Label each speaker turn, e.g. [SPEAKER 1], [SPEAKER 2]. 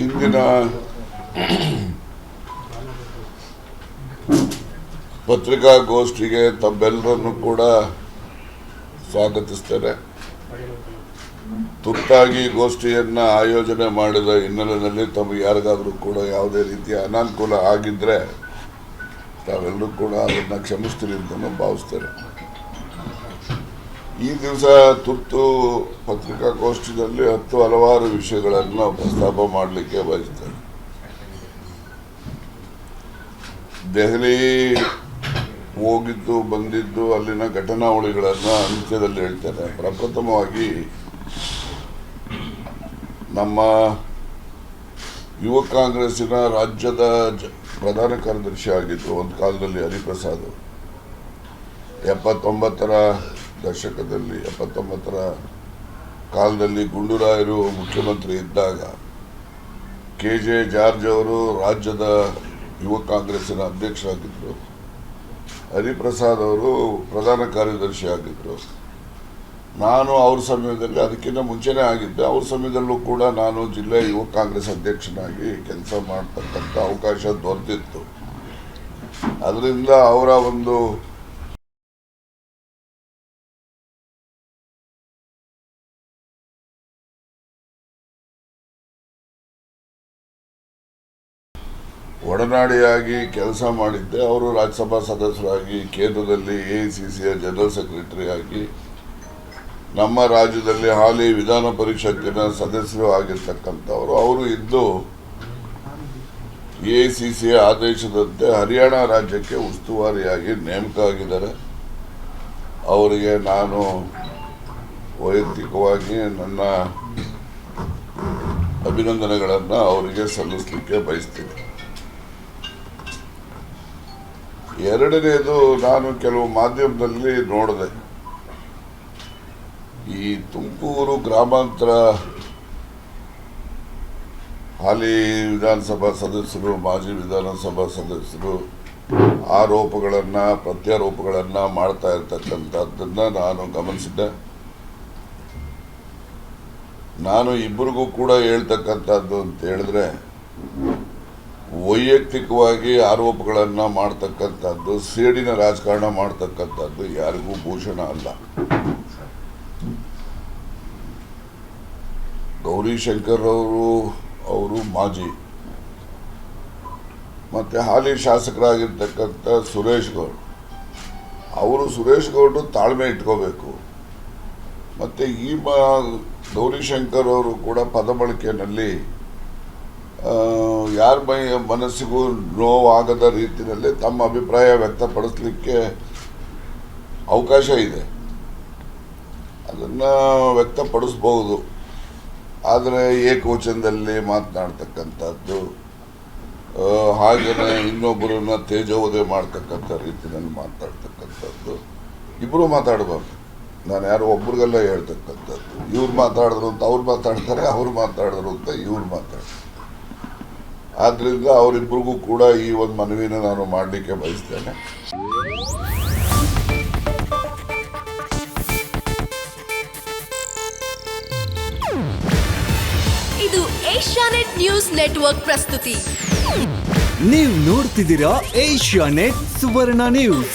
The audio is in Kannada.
[SPEAKER 1] ಇಂದಿನ ಪತ್ರಿಕಾಗೋಷ್ಠಿಗೆ ತಮ್ಮೆಲ್ಲರನ್ನು ಕೂಡ ಸ್ವಾಗತಿಸ್ತೇನೆ. ತುರ್ತಾಗಿ ಗೋಷ್ಠಿಯನ್ನ ಆಯೋಜನೆ ಮಾಡಿದ ಹಿನ್ನೆಲೆಯಲ್ಲಿ ತಮಗೆ ಯಾರಿಗಾದರೂ ಕೂಡ ಯಾವುದೇ ರೀತಿಯ ಅನಾನುಕೂಲ ಆಗಿದ್ರೆ ತಾವೆಲ್ಲರೂ ಕೂಡ ಅದನ್ನು ಕ್ಷಮಿಸ್ತೀರಿ ಅಂತ ಭಾವಿಸ್ತೇನೆ. ಈ ದಿವಸ ತುರ್ತು ಪತ್ರಿಕಾಗೋಷ್ಠಿಯಲ್ಲಿ ಹತ್ತು ಹಲವಾರು ವಿಷಯಗಳನ್ನು ಪ್ರಸ್ತಾಪ ಮಾಡಲಿಕ್ಕೆ ಬಯಸ್ತೇವೆ ದೆಹಲಿ ಹೋಗಿದ್ದು, ಬಂದಿದ್ದು, ಅಲ್ಲಿನ ಘಟನಾವಳಿಗಳನ್ನು ಅಂತ್ಯದಲ್ಲಿ ಹೇಳ್ತಾರೆ ಪ್ರಪ್ರಥಮವಾಗಿ ನಮ್ಮ ಯುವ ಕಾಂಗ್ರೆಸ್ಸಿನ ರಾಜ್ಯದ ಪ್ರಧಾನ ಕಾರ್ಯದರ್ಶಿ ಆಗಿದ್ದು, ಒಂದು ಕಾಲದಲ್ಲಿ ಹರಿಪ್ರಸಾದ್. ಎಪ್ಪತ್ತೊಂಬತ್ತರ ದಶಕದಲ್ಲಿ, ಎಪ್ಪತ್ತೊಂಬತ್ತರ ಕಾಲದಲ್ಲಿ ಗುಂಡೂರಾಯರು ಮುಖ್ಯಮಂತ್ರಿ ಇದ್ದಾಗ ಕೆ ಜೆ ಜಾರ್ಜ್ ಅವರು ರಾಜ್ಯದ ಯುವ ಕಾಂಗ್ರೆಸ್ಸಿನ ಅಧ್ಯಕ್ಷರಾಗಿದ್ದರು ಹರಿಪ್ರಸಾದ್ ಅವರು ಪ್ರಧಾನ ಕಾರ್ಯದರ್ಶಿ ಆಗಿದ್ದರು ನಾನು ಅವ್ರ ಸಮಯದಲ್ಲಿ ಅದಕ್ಕಿಂತ ಮುಂಚೆನೇ ಆಗಿದ್ದೆ. ಅವ್ರ ಸಮಯದಲ್ಲೂ ಕೂಡ ನಾನು ಜಿಲ್ಲಾ ಯುವ ಕಾಂಗ್ರೆಸ್ ಅಧ್ಯಕ್ಷನಾಗಿ ಕೆಲಸ ಮಾಡ್ತಕ್ಕಂಥ ಅವಕಾಶ ದೊರೆತಿತ್ತು. ಅದರಿಂದ ಅವರ ಒಂದು ಒಡನಾಡಿಯಾಗಿ ಕೆಲಸ ಮಾಡಿದ್ದೆ. ಅವರು ರಾಜ್ಯಸಭಾ ಸದಸ್ಯರಾಗಿ, ಕೇಂದ್ರದಲ್ಲಿ ಎ ಸಿ ಸಿಯ ಜನರಲ್ ಸೆಕ್ರೆಟರಿ ಆಗಿ ನಮ್ಮ ರಾಜ್ಯದಲ್ಲಿ ಹಾಲಿ ವಿಧಾನ ಪರಿಷತ್ತಿನ ಸದಸ್ಯರು ಆಗಿರ್ತಕ್ಕಂಥವರು. ಅವರು ಇದ್ದು ಎ ಸಿ ಸಿಯ ಆದೇಶದಂತೆ ಹರಿಯಾಣ ರಾಜ್ಯಕ್ಕೆ ಉಸ್ತುವಾರಿಯಾಗಿ ನೇಮಕ ಆಗಿದ್ದಾರೆ. ಅವರಿಗೆ ನಾನು ವೈಯಕ್ತಿಕವಾಗಿ ನನ್ನ ಅಭಿನಂದನೆಗಳನ್ನು ಅವರಿಗೆ ಸಲ್ಲಿಸಲಿಕ್ಕೆ ಬಯಸ್ತೀನಿ. ಎರಡನೇದು ನಾನು ಕೆಲವು ಮಾಧ್ಯಮದಲ್ಲಿ ನೋಡಿದೆ. ಈ ತುಮಕೂರು ಗ್ರಾಮಾಂತರ ಹಾಲಿ ವಿಧಾನಸಭಾ ಸದಸ್ಯರು, ಮಾಜಿ ವಿಧಾನಸಭಾ ಸದಸ್ಯರು ಆರೋಪಗಳನ್ನು, ಪ್ರತ್ಯಾರೋಪಗಳನ್ನು ಮಾಡ್ತಾ ಇರ್ತಕ್ಕಂಥದ್ದನ್ನು ನಾನು ಗಮನಿಸಿದ್ದೆ. ನಾನು ಇಬ್ಬರಿಗೂ ಕೂಡ ಹೇಳ್ತಕ್ಕಂಥದ್ದು ಅಂತ ಹೇಳಿದ್ರೆ ವೈಯಕ್ತಿಕವಾಗಿ ಆರೋಪಗಳನ್ನು ಮಾಡ್ತಕ್ಕಂಥದ್ದು, ಸೇಡಿನ ರಾಜಕಾರಣ ಮಾಡ್ತಕ್ಕಂಥದ್ದು ಯಾರಿಗೂ ಭೂಷಣ ಅಲ್ಲ. ಗೌರಿಶಂಕರ್ ಅವರು ಅವರು ಮಾಜಿ. ಮತ್ತೆ ಹಾಲಿ ಶಾಸಕರಾಗಿರ್ತಕ್ಕಂಥ ಸುರೇಶ್ ಗೌಡ್. ಅವರು ಸುರೇಶ್ ಗೌಡ್ರು ತಾಳ್ಮೆ ಇಟ್ಕೋಬೇಕು. ಮತ್ತೆ ಈ ಮ ಗೌರಿಶಂಕರ್ ಅವರು ಕೂಡ ಪದ ಬಳಕೆಯಲ್ಲಿ ಯಾರ ಮೈ ಮನಸ್ಸಿಗೂ ನೋವಾಗದ ರೀತಿಯಲ್ಲಿ ತಮ್ಮ ಅಭಿಪ್ರಾಯ ವ್ಯಕ್ತಪಡಿಸಲಿಕ್ಕೆ ಅವಕಾಶ ಇದೆ. ಅದನ್ನು ವ್ಯಕ್ತಪಡಿಸ್ಬೋದು ಆದರೆ ಏಕವಚನದಲ್ಲಿ ಮಾತನಾಡ್ತಕ್ಕಂಥದ್ದು ಹಾಗೆಯೇ ಇನ್ನೊಬ್ಬರನ್ನ ತೇಜೋವಧೆ ಮಾಡ್ತಕ್ಕಂಥ ರೀತಿಯಲ್ಲಿ ಮಾತಾಡ್ತಕ್ಕಂಥದ್ದು ಇಬ್ಬರು ಮಾತಾಡಬಾರ್ದು. ನಾನು ಯಾರೋ ಒಬ್ರಿಗೆಲ್ಲ ಹೇಳ್ತಕ್ಕಂಥದ್ದು. ಇವ್ರು ಮಾತಾಡಿದ್ರು ಅಂತ ಅವ್ರು ಮಾತಾಡ್ತಾರೆ, ಅವ್ರು ಮಾತಾಡಿದ್ರು ಅಂತ ಇವ್ರು ಮಾತಾಡ್ತಾರೆ. ಆದ್ರಿಂದ ಅವರಿಬ್ಬರಿಗೂ ಕೂಡ ಈ ಒಂದು ಮನವಿನ ನಾನು ಮಾಡಲಿಕ್ಕೆ ಬಯಸ್ತೇನೆ.
[SPEAKER 2] ಇದು ಏಷ್ಯಾನೆಟ್ ನ್ಯೂಸ್ ನೆಟ್ವರ್ಕ್ ಪ್ರಸ್ತುತಿ.
[SPEAKER 3] ನೀವು ನೋಡ್ತಿದ್ದೀರಾ ಏಷ್ಯಾ ನೆಟ್ ಸುವರ್ಣ ನ್ಯೂಸ್.